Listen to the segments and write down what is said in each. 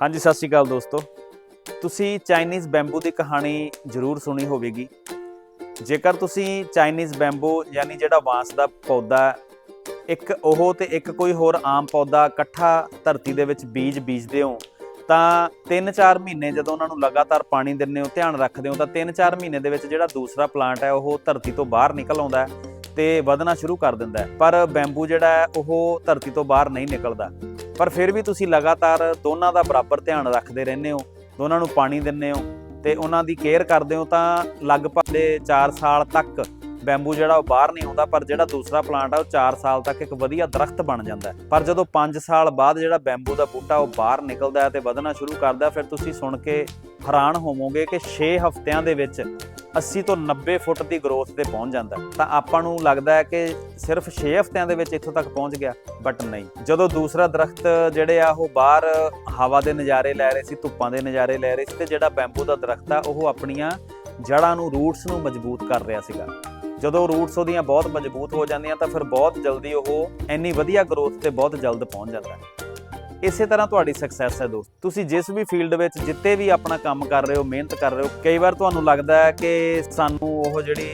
ਹਾਂਜੀ, ਸਤਿ ਸ਼੍ਰੀ ਅਕਾਲ ਦੋਸਤੋ। ਤੁਸੀਂ ਚਾਈਨੀਜ਼ ਬੈਂਬੂ ਦੀ ਕਹਾਣੀ ਜ਼ਰੂਰ ਸੁਣੀ ਹੋਵੇਗੀ। ਜੇਕਰ ਤੁਸੀਂ ਚਾਈਨੀਜ਼ ਬੈਂਬੂ ਯਾਨੀ ਜਿਹੜਾ ਬਾਂਸ ਦਾ ਪੌਦਾ ਇੱਕ ਉਹ ਤੇ ਇੱਕ ਕੋਈ ਹੋਰ ਆਮ ਪੌਦਾ ਇਕੱਠਾ ਧਰਤੀ ਦੇ ਵਿੱਚ ਬੀਜ ਬੀਜਦੇ ਹੋ, ਤਾਂ 3-4 ਮਹੀਨੇ ਜਦੋਂ ਉਹਨਾਂ ਨੂੰ ਲਗਾਤਾਰ ਪਾਣੀ ਦਿੰਦੇ ਹੋ, ਧਿਆਨ ਰੱਖਦੇ ਹੋ, ਤਾਂ 3-4 ਮਹੀਨੇ ਦੇ ਵਿੱਚ ਜਿਹੜਾ ਦੂਸਰਾ ਪਲਾਂਟ ਹੈ, ਉਹ ਧਰਤੀ ਤੋਂ ਬਾਹਰ ਨਿਕਲ ਆਉਂਦਾ ਹੈ ਤੇ ਵਧਣਾ ਸ਼ੁਰੂ ਕਰ ਦਿੰਦਾ ਹੈ। ਪਰ ਬੈਂਬੂ ਜਿਹੜਾ ਹੈ, ਉਹ ਧਰਤੀ ਤੋਂ ਬਾਹਰ ਨਹੀਂ ਨਿਕਲਦਾ। ਪਰ ਫਿਰ ਵੀ ਤੁਸੀਂ ਲਗਾਤਾਰ ਦੋਨਾਂ ਦਾ ਬਰਾਬਰ ਧਿਆਨ ਰੱਖਦੇ ਰਹਿੰਦੇ ਹੋ, ਦੋਨਾਂ ਨੂੰ ਪਾਣੀ ਦਿੰਦੇ ਹੋ ਤੇ ਉਹਨਾਂ ਦੀ ਕੇਅਰ ਕਰਦੇ ਹੋ ਤਾਂ ਲਗਭਗ ਦੇ 4 ਸਾਲ ਤੱਕ ਬੈਂਬੂ ਜਿਹੜਾ ਉਹ ਬਾਹਰ ਨਹੀਂ ਆਉਂਦਾ, ਪਰ ਜਿਹੜਾ ਦੂਸਰਾ ਪਲਾਂਟ ਆ ਉਹ 4 ਸਾਲ ਤੱਕ ਇੱਕ ਵਧੀਆ ਦਰਖਤ ਬਣ ਜਾਂਦਾ ਪਰ ਜਦੋਂ 5 ਸਾਲ ਬਾਅਦ ਜਿਹੜਾ ਬੈਂਬੂ ਦਾ ਬੂਟਾ ਉਹ ਬਾਹਰ ਨਿਕਲਦਾ ਹੈ ਤੇ ਵਧਣਾ ਸ਼ੁਰੂ ਕਰਦਾ ਫਿਰ ਤੁਸੀਂ ਸੁਣ ਕੇ ਹੈਰਾਨ ਹੋਵੋਗੇ ਕਿ 6 ਹਫ਼ਤਿਆਂ ਦੇ ਵਿੱਚ 80 ਤੋਂ 90 ਫੁੱਟ ਦੀ ਗਰੋਥ ਤੇ ਪਹੁੰਚ ਜਾਂਦਾ ਤਾਂ ਆਪਾਂ ਨੂੰ ਲੱਗਦਾ ਹੈ ਕਿ ਸਿਰਫ 6 ਹਫ਼ਤਿਆਂ ਦੇ ਵਿੱਚ ਇੱਥੋਂ ਤੱਕ ਪਹੁੰਚ ਗਿਆ ਬਟ ਨਹੀਂ। ਜਦੋਂ ਦੂਸਰਾ ਦਰਖਤ ਜਿਹੜੇ ਆ, ਉਹ ਬਾਹਰ ਹਵਾ ਦੇ ਨਜ਼ਾਰੇ ਲੈ ਰਹੇ ਸੀ, ਧੁੱਪਾਂ ਦੇ ਨਜ਼ਾਰੇ ਲੈ ਰਹੇ ਸੀ, ਤੇ ਜਿਹੜਾ ਬੈਂਬੂ ਦਾ ਦਰਖਤ ਆ, ਉਹ ਆਪਣੀਆਂ ਜੜ੍ਹਾਂ ਨੂੰ ਰੂਟਸ ਨੂੰ ਮਜ਼ਬੂਤ ਕਰ ਰਿਹਾ ਸੀਗਾ। ਜਦੋਂ ਰੂਟਸ ਉਹਦੀਆਂ ਬਹੁਤ ਮਜ਼ਬੂਤ ਹੋ ਜਾਂਦੀਆਂ, ਤਾਂ ਫਿਰ ਬਹੁਤ ਜਲਦੀ ਉਹ ਇੰਨੀ ਵਧੀਆ ਗਰੋਥ ਤੇ ਬਹੁਤ ਜਲਦ ਪਹੁੰਚ ਜਾਂਦਾ ਹੈ। ਇਸੇ ਤਰ੍ਹਾਂ ਤੁਹਾਡੀ ਸਕਸੈਸ ਹੈ ਦੋਸਤ। ਤੁਸੀਂ ਜਿਸ ਵੀ ਫੀਲਡ ਵਿੱਚ ਜਿੱਤੇ ਵੀ ਆਪਣਾ ਕੰਮ ਕਰ ਰਹੇ ਹੋ, ਮਿਹਨਤ ਕਰ ਰਹੇ ਹੋ, ਕਈ ਵਾਰ ਤੁਹਾਨੂੰ ਲੱਗਦਾ ਹੈ ਕਿ ਸਾਨੂੰ ਉਹ ਜਿਹੜੀ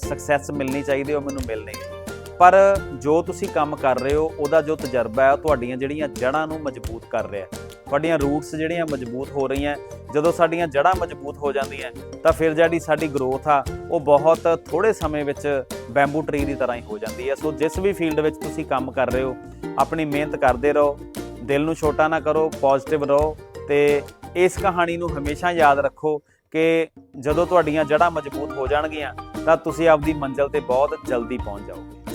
ਸਕਸੈਸ ਮਿਲਣੀ ਚਾਹੀਦੀ ਉਹ ਮੈਨੂੰ ਮਿਲ ਨਹੀਂ ਰਹੀ। ਪਰ ਜੋ ਤੁਸੀਂ ਕੰਮ ਕਰ ਰਹੇ ਹੋ, ਉਹਦਾ ਜੋ ਤਜਰਬਾ ਹੈ, ਉਹ ਤੁਹਾਡੀਆਂ ਜਿਹੜੀਆਂ ਜੜ੍ਹਾਂ ਨੂੰ ਮਜ਼ਬੂਤ ਕਰ ਰਿਹਾ ਹੈ। ਤੁਹਾਡੀਆਂ ਰੂਟਸ ਜਿਹੜੀਆਂ ਮਜ਼ਬੂਤ ਹੋ ਰਹੀਆਂ ਜਦੋਂ ਸਾਡੀਆਂ ਜੜ੍ਹਾਂ ਮਜ਼ਬੂਤ ਹੋ ਜਾਂਦੀਆਂ ਤਾਂ ਫਿਰ ਜਿਹੜੀ ਸਾਡੀ ਗਰੋਥ ਆ, ਉਹ ਬਹੁਤ ਥੋੜੇ ਸਮੇਂ ਵਿੱਚ ਬੈਂਬੂ ਟਰੀ ਦੀ ਤਰ੍ਹਾਂ ਹੀ ਹੋ ਜਾਂਦੀ ਹੈ। ਸੋ ਜਿਸ ਵੀ ਫੀਲਡ ਵਿੱਚ ਤੁਸੀਂ ਕੰਮ ਕਰ ਰਹੇ ਹੋ, ਆਪਣੀ ਮਿਹਨਤ ਕਰਦੇ ਰਹੋ ਦਿਲ ਨੂੰ ਛੋਟਾ ਨਾ ਕਰੋ ਪੋਜ਼ਿਟਿਵ ਰਹੋ ਤੇ ਇਸ ਕਹਾਣੀ ਨੂੰ ਹਮੇਸ਼ਾ ਯਾਦ ਰੱਖੋ ਕਿ ਜਦੋਂ ਤੁਹਾਡੀਆਂ ਜੜ੍ਹਾਂ ਮਜ਼ਬੂਤ ਹੋ ਜਾਣਗੀਆਂ ਤਾਂ ਤੁਸੀਂ ਆਪਦੀ ਮੰਜ਼ਿਲ ਤੇ ਬਹੁਤ ਜਲਦੀ ਪਹੁੰਚ ਜਾਓਗੇ।